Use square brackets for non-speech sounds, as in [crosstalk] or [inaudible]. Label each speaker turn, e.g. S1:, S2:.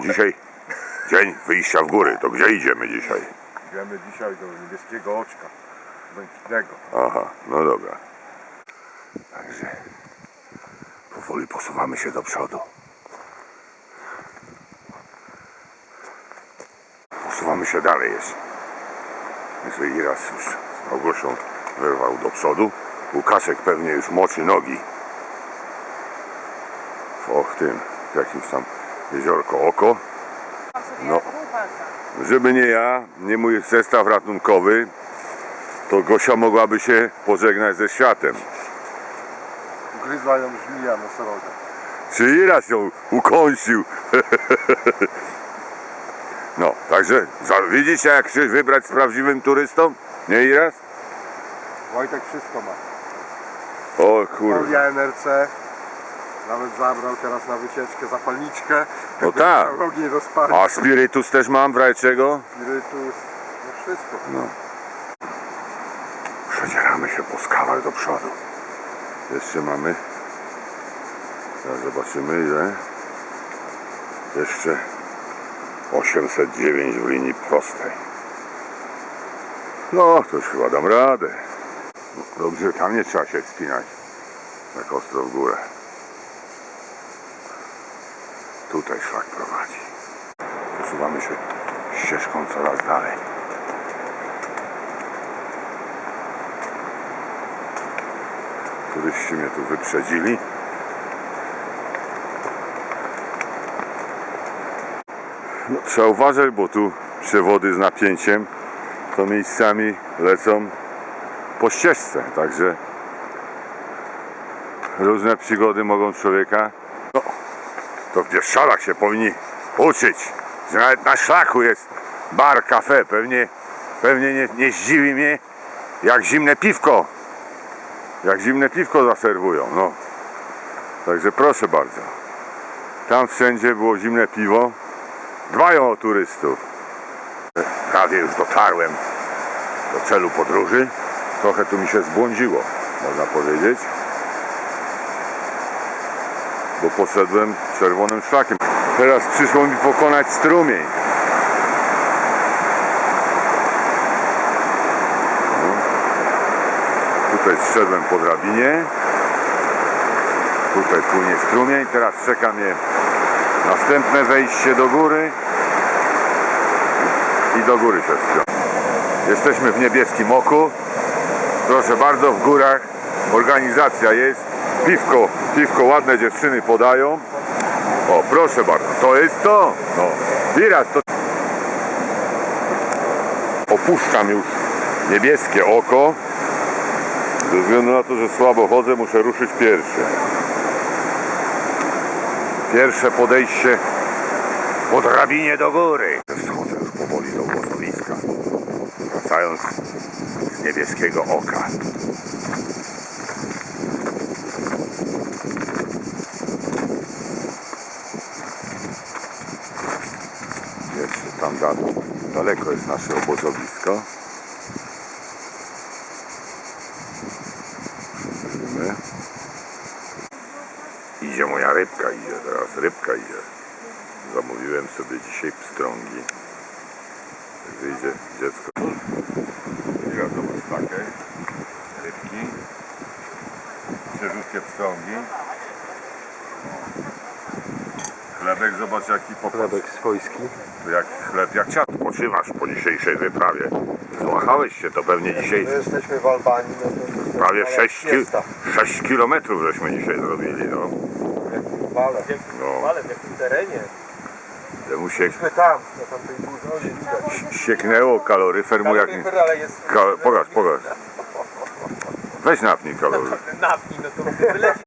S1: dzisiaj dzień wyjścia w góry. To gdzie idziemy dzisiaj?
S2: Idziemy dzisiaj do niebieskiego oczka. Błękitnego.
S1: Aha, no dobra. Także powoli posuwamy się do przodu. Posuwamy się dalej jeszcze. Jeżeli raz już z Małgosią wyrwał do przodu, Łukaszek pewnie już moczy nogi. W och tym, w jakimś tam jeziorko oko. No. Żeby nie ja, nie mój zestaw ratunkowy, to Gosia mogłaby się pożegnać ze światem.
S2: Ugryzła ją żmija nosoroga.
S1: Czy raz ją ukąsił. No, także widzicie jak się wybrać z prawdziwym turystą? Nie Iras?
S2: Wojtek wszystko ma.
S1: O kurde.
S2: Folia NRC. Nawet zabrał teraz na wycieczkę zapalniczkę.
S1: No tak. A spirytus też mam w razie czego?
S2: Spirytus. No wszystko.
S1: No. Przedzieramy się po skałach do przodu. Jeszcze mamy. Teraz zobaczymy ile. Jeszcze 809 w linii prostej. No, to już chyba dam radę. Dobrze, tam nie trzeba się wspinać. Tak ostro w górę. Tutaj szlak prowadzi. Posuwamy się ścieżką coraz dalej. Turyści mnie tu wyprzedzili. No, trzeba uważać, bo tu przewody z napięciem to miejscami lecą po ścieżce, także różne przygody mogą człowieka. No, to w Bieszczadach się powinni uczyć, że nawet na szlaku jest bar, kafe. Pewnie, pewnie nie, nie zdziwi mnie, jak zimne piwko jak zimne piwko zaserwują, no. Także proszę bardzo. Tam wszędzie było zimne piwo. Dbają o turystów. Prawie już dotarłem do celu podróży. Trochę tu mi się zbłądziło, można powiedzieć. Bo poszedłem czerwonym szlakiem. Teraz przyszło mi pokonać strumień. Tutaj zszedłem po drabinie. Tutaj płynie strumień. Teraz czeka mnie następne wejście do góry. I do góry się wspiął. Jesteśmy w niebieskim oku. Proszę bardzo, w górach organizacja jest. Piwko, piwko ładne dziewczyny podają. O, proszę bardzo, to jest to. No, Wiraz, to opuszczam już niebieskie oko. Ze względu na to, że słabo chodzę, muszę ruszyć pierwszy. Pierwsze podejście po drabinie do góry. Schodzę już powoli do głosowiska, wracając z niebieskiego oka. Jeszcze tam da, daleko jest nasze obozowisko. Widzimy. Idzie moja rybka, idzie teraz rybka idzie. Zamówiłem sobie dzisiaj pstrągi. Idzie dziecko. Ja zobacz takie rybki. Świeżutkie pstrągi. Chlebek zobacz jaki po
S2: Chlebek swojski.
S1: jak chleb jak ciat. Poczywasz po dzisiejszej wyprawie. Złachałeś się to pewnie dzisiaj
S2: My jesteśmy w Albanii. No to, to
S1: prawie
S2: mała
S1: 6, ki-
S2: fiesta.
S1: 6 kilometrów żeśmy dzisiaj zrobili. No.
S2: Jak Wale.
S1: No.
S3: Ale w jakim terenie?
S1: Temu się
S2: My tam, na tamtej górze.
S1: Sieknęło kaloryfer mu jak...
S2: Kaloryfer, ale jest...
S1: Ka- pokaż, pokaż. Weź napnij kaloryfer. [laughs]
S3: Napnij, no to.